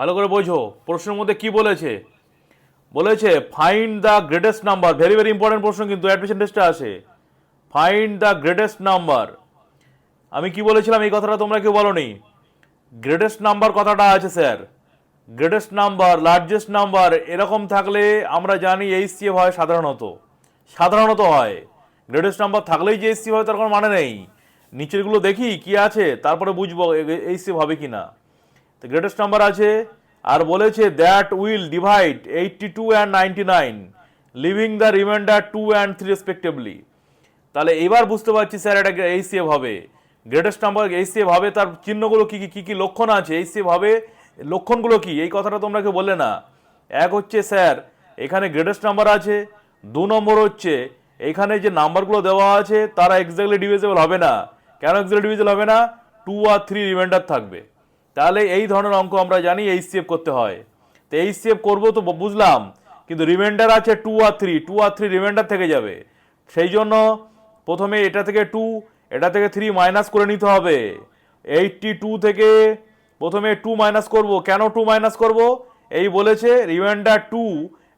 ভালো করে বোঝো, প্রশ্নের মধ্যে কি বলেছে? বলেছে find the greatest number very very important প্রশ্ন কিন্তু অ্যাডমিশন টেস্টে আসে। ফাইন্ড দ্য গ্রেটেস্ট নাম্বার আমি কি বলেছিলাম এই কথাটা তোমরা কেউ বলনি? গ্রেটেস্ট নাম্বার কথাটা আছে sir greatest number largest number এরকম থাকলে আমরা জানি এইচসিএফ হয় সাধারণত। সাধারণত হয়। গ্রেটেস্ট নাম্বার থাকলেই যে এইচসিএফ হয়, তার কোনো মানে নেই। নিচেরগুলো দেখি কি আছে, তারপরে বুঝব এইচসিএফ হবে কি না তো গ্রেটেস্ট নাম্বার আছে, আর বলেছে that will divide eighty two and ninety nine leaving the remainder two and three respectively তাহলে এবার বুঝতে পারছি স্যার এটা এইচসিএফ হবে? গ্রেটেস্ট নাম্বার এইচসিএফ হবে, তার চিহ্নগুলো কি কি কি লক্ষণ আছে? এইচসিএফ হবে লক্ষণগুলো কি? এই কথাটা তোমরা কেউ বললে না। এক হচ্ছে স্যার এখানে গ্রেটেস্ট নাম্বার আছে, দু নম্বর হচ্ছে, এখানে যে নাম্বারগুলো দেওয়া আছে, তারা এক্স্যাক্টলি ডিভিজেবল হবে না। কেন এক্স্যাক্টলি ডিভিজেবল হবে না? টু আর থ্রি রিমাইন্ডার থাকবে। তাহলে এই ধরনের অঙ্ক আমরা জানি এইচসিএফ করতে হয়। তো এইচসিএফ করব তো বুঝলাম, কিন্তু রিমাইন্ডার আছে টু আর থ্রি টু আর থ্রি রিমাইন্ডার থেকে যাবে। সেই জন্য প্রথমে এটা থেকে টু এটা থেকে থ্রি মাইনাস করে নিতে হবে। এইটটি টু থেকে প্রথমে টু মাইনাস করব। কেন টু মাইনাস করব? এই বলেছে remainder two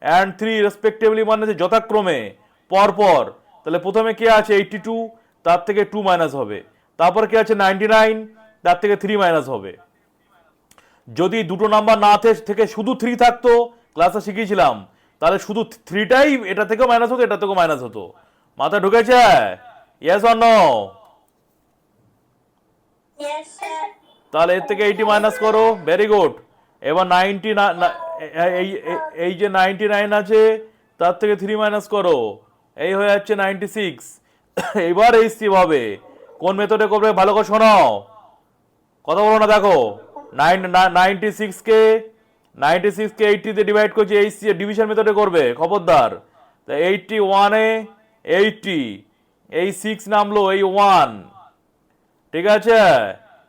and three respectively মানে হচ্ছে যথাক্রমে, পরপর। তাহলে প্রথমে কে আছে এইটটি টু তার থেকে টু মাইনাস হবে। তারপর কে আছে নাইনটি নাইন তার থেকে থ্রি মাইনাস হবে। যদি দুটো নাম্বার না থেকে শুধু থ্রি থাকতো ক্লাসে শিখিয়েছিলাম তাহলে শুধু থ্রিটাই এটা থেকেও মাইনাস হতো এটা থেকেও মাইনাস হতো। মাথা ঢুকেছে? ইয়েস অর নো তাহলে এর থেকে এইটি মাইনাস করো। ভেরি গুড এবার নাইনটি এই যে নাইনটি নাইন আছে তার থেকে থ্রি মাইনাস করো। এই হয়ে যাচ্ছে নাইনটি সিক্স এবার এই সিভ হবে কোন মেথডে করবে? ভালো করে শোনো কথা বলো না দেখো। নাইন নাইনটি সিক্সকে নাইনটি সিক্সকে এইটিতে ডিভাইড করছে, এই ডিভিশন মেথডে করবে, খবরদার। তা এইটটি ওয়ানে এইটটি এই সিক্স নামলো, এই ওয়ান ঠিক আছে?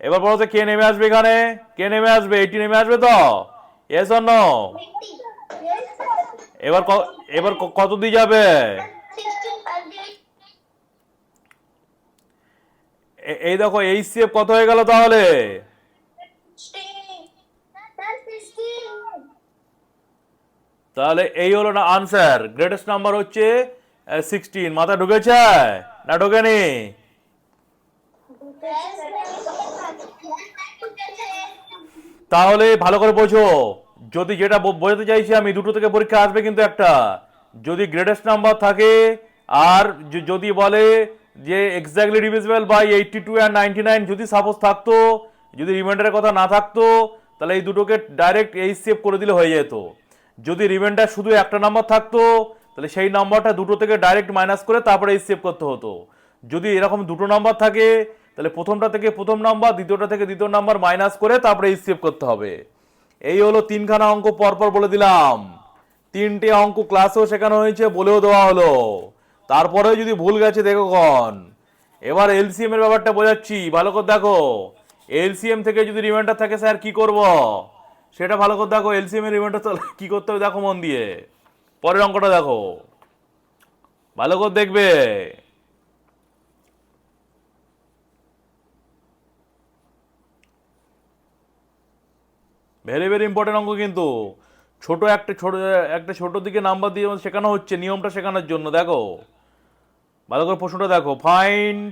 এবার বলো তো কে নেমে আসবে এখানে? কে নেমে আসবে? এইটি নেমে আসবে তো? এস অন্য এবার এবার কত দিয়ে যাবে? এই দেখো, এই সিএফ কত হয়ে গেল তাহলে? তাহলে এই হলো না আনসার গ্রেটেস্ট নাম্বার হচ্ছে সিক্সটিন মাথা ঢুকেছে? না ঢোকেনি? তাহলে ভালো করে বোঝো। যদি যেটা বোঝাতে চাইছি আমি, দুটো থেকে পরীক্ষা আসবে কিন্তু একটা। যদি গ্রেটেস্ট নাম্বার থাকে, আর যদি বলে যে exactly divisible by eighty two and ninety nine যদি সাপোজ থাকতো, যদি রিমাইন্ডারের কথা না থাকতো, তাহলে এই দুটোকে ডাইরেক্ট এই সেভ করে দিলে হয়ে যেত। যদি রিমাইন্ডার শুধু একটা নাম্বার থাকতো, তাহলে সেই নাম্বারটা দুটো থেকে ডাইরেক্ট মাইনাস করে তারপরে সেভ করতে হতো। যদি এরকম দুটো নাম্বার থাকে, তাহলে প্রথমটা থেকে প্রথম নাম্বার দ্বিতীয়টা থেকে দ্বিতীয় নাম্বার মাইনাস করে তারপরে সেভ করতে হবে। এই হলো তিনখানা অঙ্ক পরপর বলে দিলাম। তিনটে অঙ্ক ক্লাসেও শেখানো হয়েছে, বলেও দেওয়া হলো। তারপরে যদি ভুল গেছে, দেখো কন এবার এলসিএম এর ব্যাপারটা বোঝাচ্ছি, ভালো করে দেখো। এলসিএম থেকে যদি রিমাইন্ডার থাকে, স্যার, কি করব? সেটা ভালো করে দেখো এলসিএম এর তাহলে কি করতে হবে দেখো মন দিয়ে। পরের অঙ্কটা দেখো। ভালো করে দেখবে। ভেরি ভেরি ইম্পর্টেন্ট অঙ্ক কিন্তু। ছোট একটা ছোট একটা ছোট দিকে নাম্বার দিয়ে শেখানো হচ্ছে, নিয়মটা শেখানোর জন্য, দেখো। ভালো করে প্রশ্নটা দেখো। Find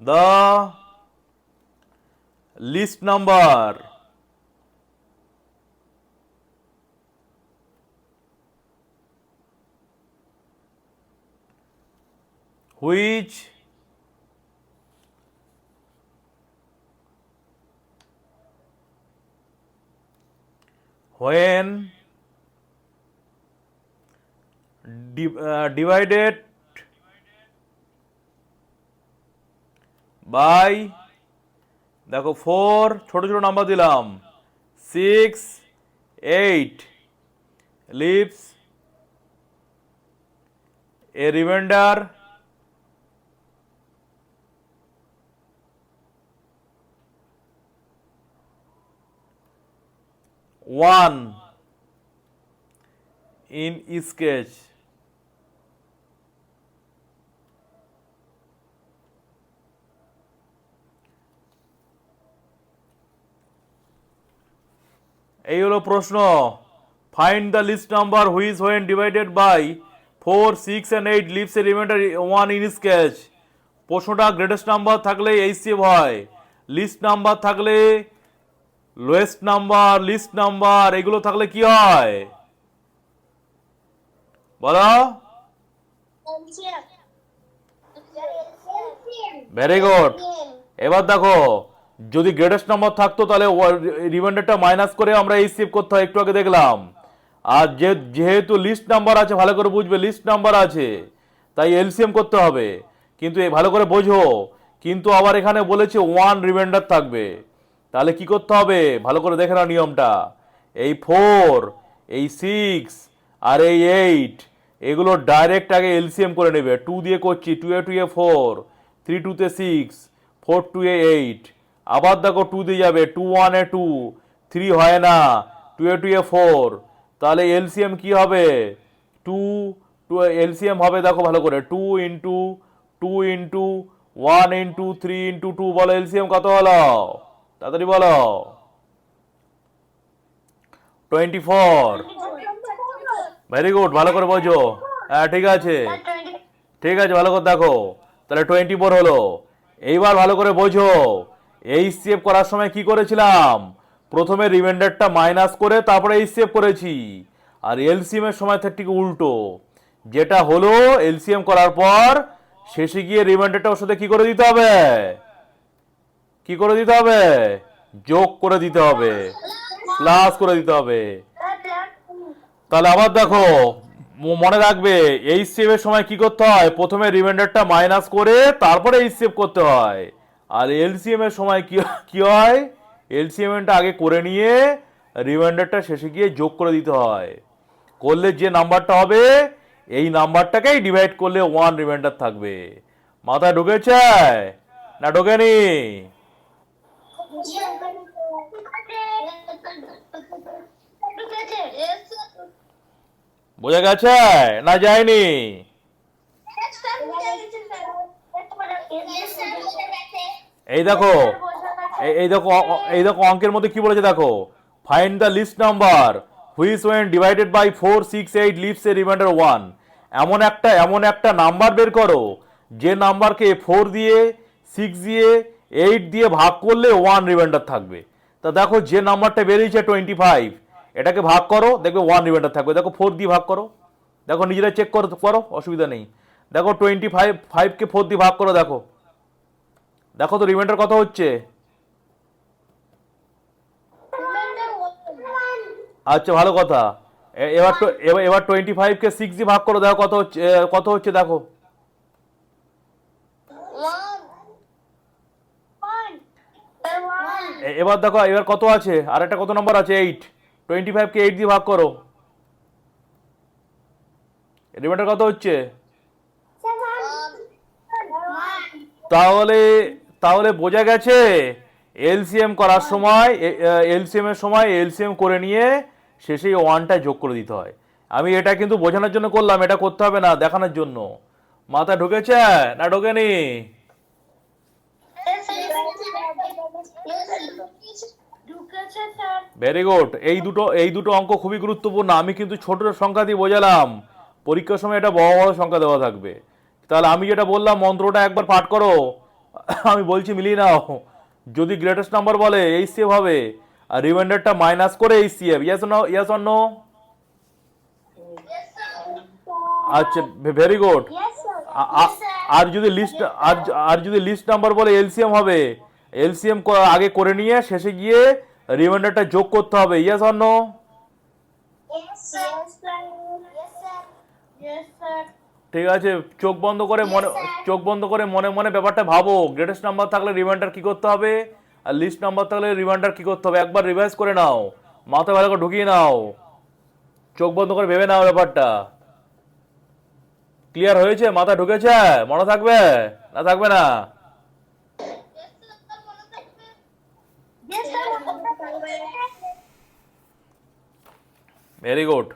the list number which when di- uh, divided by দেখো ফোর ছোট ছোট নাম্বার দিলাম। Six eight leaves a remainder one in sketch এই হলো প্রশ্ন। Find the least number which when divided by four six and eight leaves a remainder one in sketch প্রশ্নটা greatest number থাকলে HCF হয়। Least number থাকলে lowest number least number এগুলো থাকলে কি হয়? বলো. ভেরি গুড এবার দেখো। যদি গ্রেটেস্ট নাম্বার থাকতো, তাহলে রিমাইন্ডারটা মাইনাস করে আমরা এই সেভ করতে হয়। একটু আগে দেখলাম। আর যে, যেহেতু লিস্ট নাম্বার আছে, ভালো করে বুঝবে লিস্ট নাম্বার আছে, তাই এলসিএম করতে হবে। কিন্তু এ, ভালো করে বোঝো। কিন্তু আবার এখানে বলেছে ওয়ান রিমাইন্ডার থাকবে। তাহলে কি করতে হবে? ভালো করে দেখে নাও নিয়মটা। এই ফোর এই সিক্স আর এই এইট এগুলো ডাইরেক্ট আগে এলসিএম করে নেবে। টু দিয়ে করছি two a two a four three টুতে six four two a eight আবার দেখো টু দিয়ে যাবে two one a two three হয় না two a two a four তাহলে এলসিএম কি হবে? টু টু এলসিএম হবে দেখো ভালো করে two into two into one into three into two বলো এলসিএম কত হলো? তাড়াতাড়ি বলো। টোয়েন্টি ফোর ভেরি গুড ভালো করে বোঝো। হ্যাঁ ঠিক আছে। ঠিক আছে, ভালো করে দেখো। তাহলে টোয়েন্টি ফোর হলো। এইবার ভালো করে বোঝো। এই সেভ করার সময় কি করেছিলাম? প্রথমে রিমাইন্ডারটা মাইনাস করে তারপরে এই সেভ করেছি। আর এলসিএম এর সময় তার ঠিক উল্টো। যেটা হলো এলসিএম করার পর শেষে গিয়ে রিমাইন্ডারটা ওর সাথে কি করে দিতে হবে? কি করে দিতে হবে? যোগ করে দিতে হবে। প্লাস করে দিতে হবে। তাহলে আবার দেখো মনে রাখবে এই সেভের সময় কি করতে হয়? প্রথমে রিমাইন্ডারটা মাইনাস করে তারপরে এই সেভ করতে হয়। আর এলসিএম এর সময় কি কি হয়? এলসিএম টা আগে করে নিয়ে রিমাইন্ডারটা শেষে গিয়ে যোগ করে দিতে হয়। করলে যে নাম্বারটা হবে, এই নাম্বারটাকেই ডিভাইড করলে ওয়ান রিমাইন্ডার থাকবে। মাথায় ঢুকেছে? না ঢোকেনি? বোঝা গেছে? না যায়নি? এই দেখো, এই- দেখো এই দেখো অঙ্কের মধ্যে কি বলেছে দেখো? Find the least number which when divided by four six eight leaves a remainder one এমন একটা এমন একটা নাম্বার বের করো, যে নাম্বারকে ফোর দিয়ে সিক্স দিয়ে এইট দিয়ে ভাগ করলে ওয়ান রিমাইন্ডার থাকবে। তা দেখো, যে নাম্বারটা বেরিয়েছে টোয়েন্টি ফাইভ এটাকে ভাগ করো, দেখবে ওয়ান রিমাইন্ডার থাকবে। দেখো ফোর দিয়ে ভাগ করো। দেখো, নিজেরা চেক করো করো, অসুবিধা নেই। দেখো টোয়েন্টি ফাইভ ফাইভকে ফোর দিয়ে ভাগ করো, দেখো। দেখো তো রিমাইন্ডার কত হচ্ছে? আচ্ছা ভালো কথা। এবার তো, এবার এবার টোয়েন্টি ফাইভকে সিক্স দিয়ে ভাগ করো, দেখো কত হচ্ছে কত হচ্ছে দেখো। এবার দেখো, এবার কত আছে? আর একটা কত নম্বর আছে? এইট টোয়েন্টি ফাইভকে এইট দিয়ে ভাগ করো। রিমাইন্ডার কত হচ্ছে? তাহলে তাহলে বোঝা গেছে এলসিএম করার সময় এলসিএম এর সময় এলসিএম করে নিয়ে শেষে ওয়ানটা যোগ করে দিতে হয়। আমি এটা কিন্তু বোঝানোর জন্য করলাম এটা করতে হবে না দেখানোর জন্য। মাথা ঢুকেছে? না ঢোকেনি? ভেরি গুড এই দুটো এই দুটো অঙ্ক খুবই গুরুত্বপূর্ণ। আমি কিন্তু ছোট সংখ্যা দিয়ে বোঝালাম। পরীক্ষার সময় এটা বড় বড় সংখ্যা দেওয়া থাকবে। তাহলে আমি যেটা বললাম মন্ত্রটা একবার পাঠ করো। আমি বলছি মিলিয়ে নাও। যদি গ্রেটেস্ট নাম্বার বলে, এই সেভ হবে। আর রিমাইন্ডারটা মাইনাস করে এই save yes no yes or no আচ্ছা ভেরি গুড আর যদি লিস্ট আর আর যদি লিস্ট নাম্বার বলে এলসিএম হবে এলসিএম আগে করে নিয়ে শেষে গিয়ে রিমাইন্ডারটা যোগ করতে হবে। ইয়েস অর নো ঠিক আছে চোখ বন্ধ করে মনে চোখ বন্ধ করে মনে মনে ব্যাপারটা ভাবো। গ্রেটেস্ট নাম্বার থাকলে রিমাইন্ডার কি করতে হবে? আর লিস্ট নাম্বার থাকলে রিমাইন্ডার কি করতে হবে? একবার রিভাইজ করে নাও। মাথা ভালো করে ঢুকিয়ে নাও। চোখ বন্ধ করে ভেবে নাও ব্যাপারটা। ক্লিয়ার হয়েছে? মাথা ঢুকেছে? মনে থাকবে? না থাকবে না? Very good